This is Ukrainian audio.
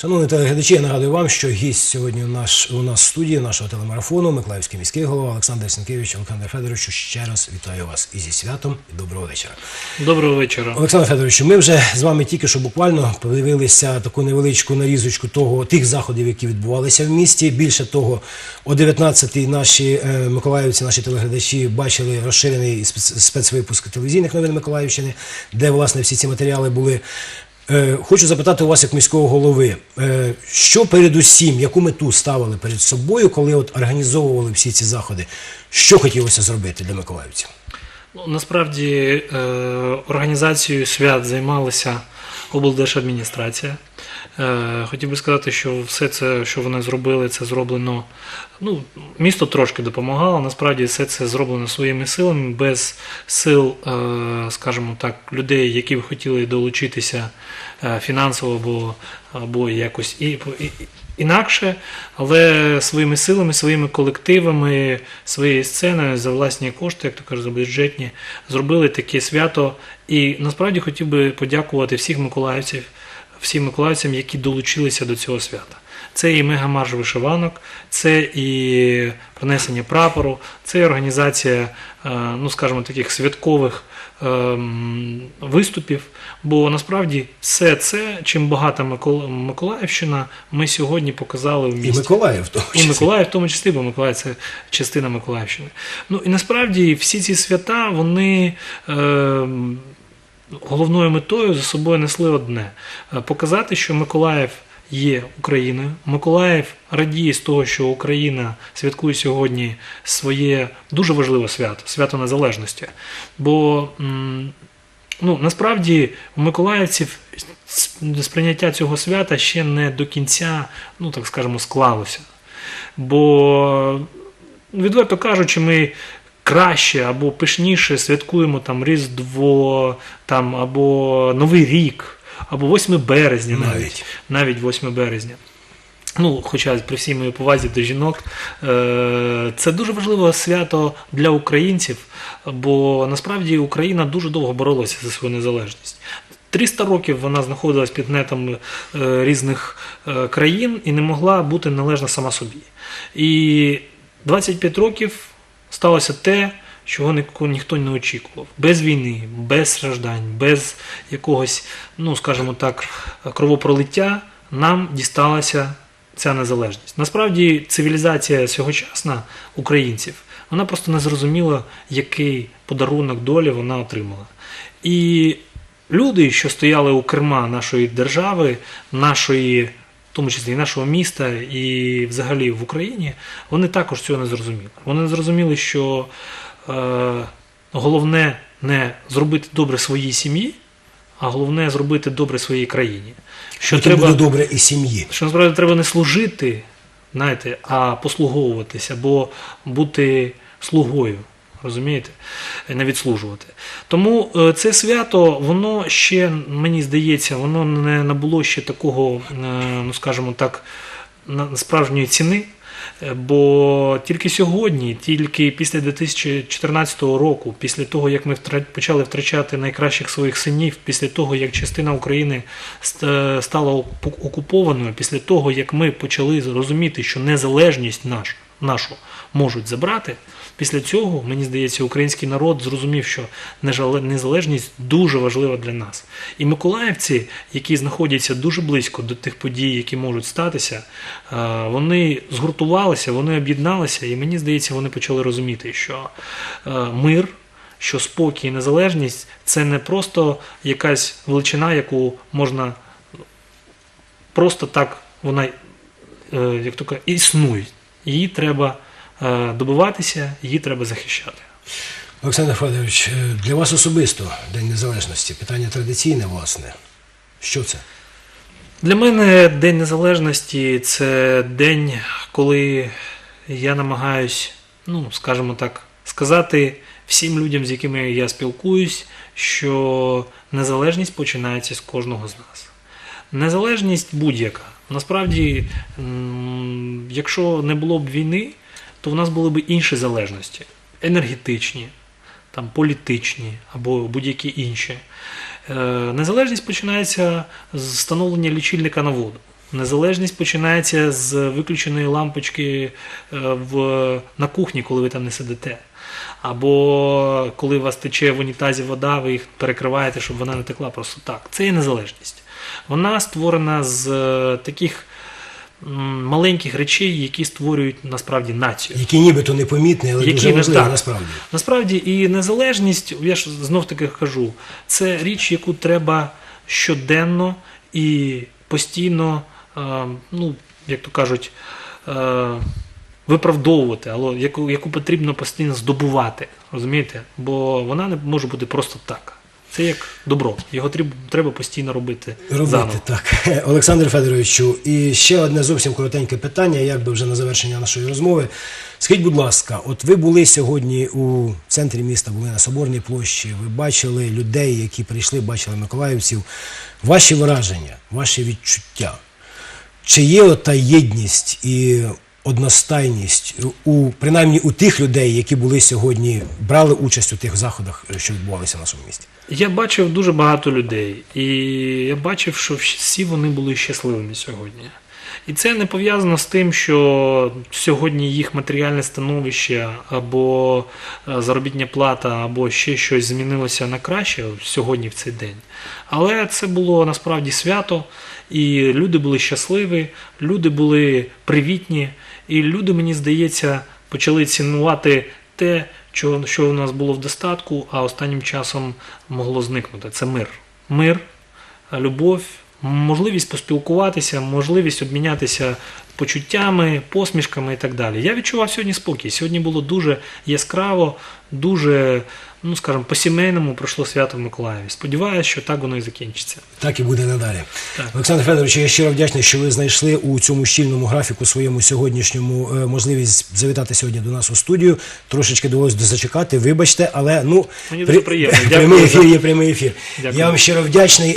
Шановні телеглядачі, я нагадую вам, що гість сьогодні у нас, у нас в студії нашого телемарафону Миколаївський міський голова Олександр Сінкевич. Олександр Федоровичу, ще раз вітаю вас і зі святом, і доброго вечора. Доброго вечора. Олександр Федорович, ми вже з вами тільки що буквально подивилися таку невеличку нарізочку того тих заходів, які відбувалися в місті. Більше того, о 19-й наші е, миколаївці, наші телеглядачі бачили розширений спец- спецвипуск телевізійних новин Миколаївщини, де власне всі ці матеріали були. Е, Хочу запитати у вас, як міського голови, е, що передусім, яку мету ставили перед собою, коли от організовували всі ці заходи? Що хотілося зробити для миколаївців? Ну, насправді е, організацією свят займалася облдержадміністрація. Е, хотів би сказати, що все це, що вони зробили, це зроблено. Ну, місто трошки допомагало. Насправді все це зроблено своїми силами, без сил, е, скажімо так, людей, які б хотіли долучитися е, фінансово або, або якось і, інакше, але своїми силами, своїми колективами, своєю сценою за власні кошти, як то кажуть, за бюджетні, зробили таке свято. І насправді хотів би подякувати всіх миколаївців, всім миколаївцям, які долучилися до цього свята. Це і мегамарш вишиванок, це і принесення прапору, це і організація, е, ну скажімо, таких святкових ем, виступів. Бо насправді все це, чим багата Микола- Миколаївщина, ми сьогодні показали в І. Миколаїв, в тому І числі. Миколаїв в тому числі, бо Миколаїв це частина Миколаївщини. Ну і насправді всі ці свята, вони е, головною метою за собою несли одне: Е, показати, що Миколаїв є Україною. Миколаїв радіє з того, що Україна святкує сьогодні своє дуже важливе свято свято Незалежності. Бо ну, насправді у миколаївців сприйняття цього свята ще не до кінця, ну так скажемо, склалося. Бо, відверто кажучи, ми краще або пишніше святкуємо там Різдво, там, або Новий рік, або 8 березня навіть. Навіть. Навіть 8 березня. Ну, хоча при всій моїй повазі до жінок, е, це дуже важливе свято для українців, бо насправді Україна дуже довго боролася за свою незалежність. 300 років вона знаходилась під гнетом е, різних е, країн і не могла бути належна сама собі. І 25 років сталося те, чого ніхто не очікував. Без війни, без страждань, без якогось, ну скажімо так, кровопролиття нам дісталася ця незалежність. Насправді цивілізація сьогочасна українців, вона просто не зрозуміла, який подарунок долі вона отримала. І люди, що стояли у керма нашої держави, нашої, тому числі і нашого міста, і взагалі в Україні, вони також цього не зрозуміли. Вони не зрозуміли, що е, головне не зробити добре своїй сім'ї, а головне зробити добре своїй країні. Що Потім буде добре і сім'ї. що насправді треба не служити, знаєте, а послуговуватися, або бути слугою. Розумієте? Не відслужувати. Тому е, це свято, воно ще, мені здається, воно не набуло ще такого, е, ну скажімо так, справжньої ціни. Е, Бо тільки сьогодні, тільки після 2014 року, після того, як ми почали втрачати найкращих своїх синів, після того, як частина України ст- стала окупованою, після того, як ми почали розуміти, що незалежність наш, нашу можуть забрати, після цього, мені здається, український народ зрозумів, що незалежність дуже важлива для нас. І миколаївці, які знаходяться дуже близько до тих подій, які можуть статися, е, вони згуртувалися, вони об'єдналися, і мені здається, вони почали розуміти, що е, мир. Що спокій і незалежність це не просто якась величина, яку можна просто так вона е, як то кажуть, існує. Її треба е, добиватися, її треба захищати. Олександр Федорович, е, для вас особисто День Незалежності питання традиційне, власне. Що це? Для мене День Незалежності це день, коли я намагаюсь, ну, скажімо так, сказати всім людям, з якими я спілкуюсь, що незалежність починається з кожного з нас. Незалежність будь-яка. Насправді, якщо не було б війни, то в нас були б інші залежності енергетичні, там, політичні або будь-які інші. Е, Незалежність починається з встановлення лічильника на воду. Незалежність починається з виключеної лампочки е, в, на кухні, коли ви там не сидите. Або коли у вас тече в унітазі вода, ви їх перекриваєте, щоб вона не текла просто так. Це є незалежність. Вона створена з е, таких маленьких речей, які створюють насправді націю. Які нібито непомітні, але Які дуже не важливі так. насправді. Насправді і незалежність, я ж знов таки кажу, це річ, яку треба щоденно і постійно, е, ну, як то кажуть, е, виправдовувати, але яку, яку потрібно постійно здобувати. Розумієте? Бо вона не може бути просто так. Це як добро. Його треба, постійно робити. Робити заново. так. Олександр Федоровичу, і ще одне зовсім коротеньке питання, як би вже на завершення нашої розмови. Скажіть, будь ласка, от ви були сьогодні у центрі міста, були на Соборній площі, ви бачили людей, які прийшли, бачили миколаївців. Ваші враження, ваші відчуття. Чи є ота єдність і одностайність у принаймні у тих людей, які були сьогодні, брали участь у тих заходах, що відбувалися в нашому місті? Я бачив дуже багато людей, і я бачив, що всі вони були щасливими сьогодні. І це не пов'язано з тим, що сьогодні їх матеріальне становище або е, заробітня плата, або ще щось змінилося на краще сьогодні в цей день. Але це було насправді свято, і люди були щасливі, люди були привітні, і люди, мені здається, почали цінувати те, що, у нас було в достатку, а останнім часом могло зникнути. Це мир. Мир, любов, можливість поспілкуватися, можливість обмінятися почуттями, посмішками і так далі. Я відчував сьогодні спокій. Сьогодні було дуже яскраво, дуже, ну скажімо, по-сімейному пройшло свято в Миколаєві. Сподіваюся, що так воно і закінчиться. Так і буде надалі. Так. Олександр Федорович, я щиро вдячний, що ви знайшли у цьому щільному графіку своєму сьогоднішньому е, можливість завітати сьогодні до нас у студію. Трошечки довелось зачекати, вибачте, але ну Мені дуже приємно. прямий ефір є прямий ефір. Дякую. Я вам щиро вдячний.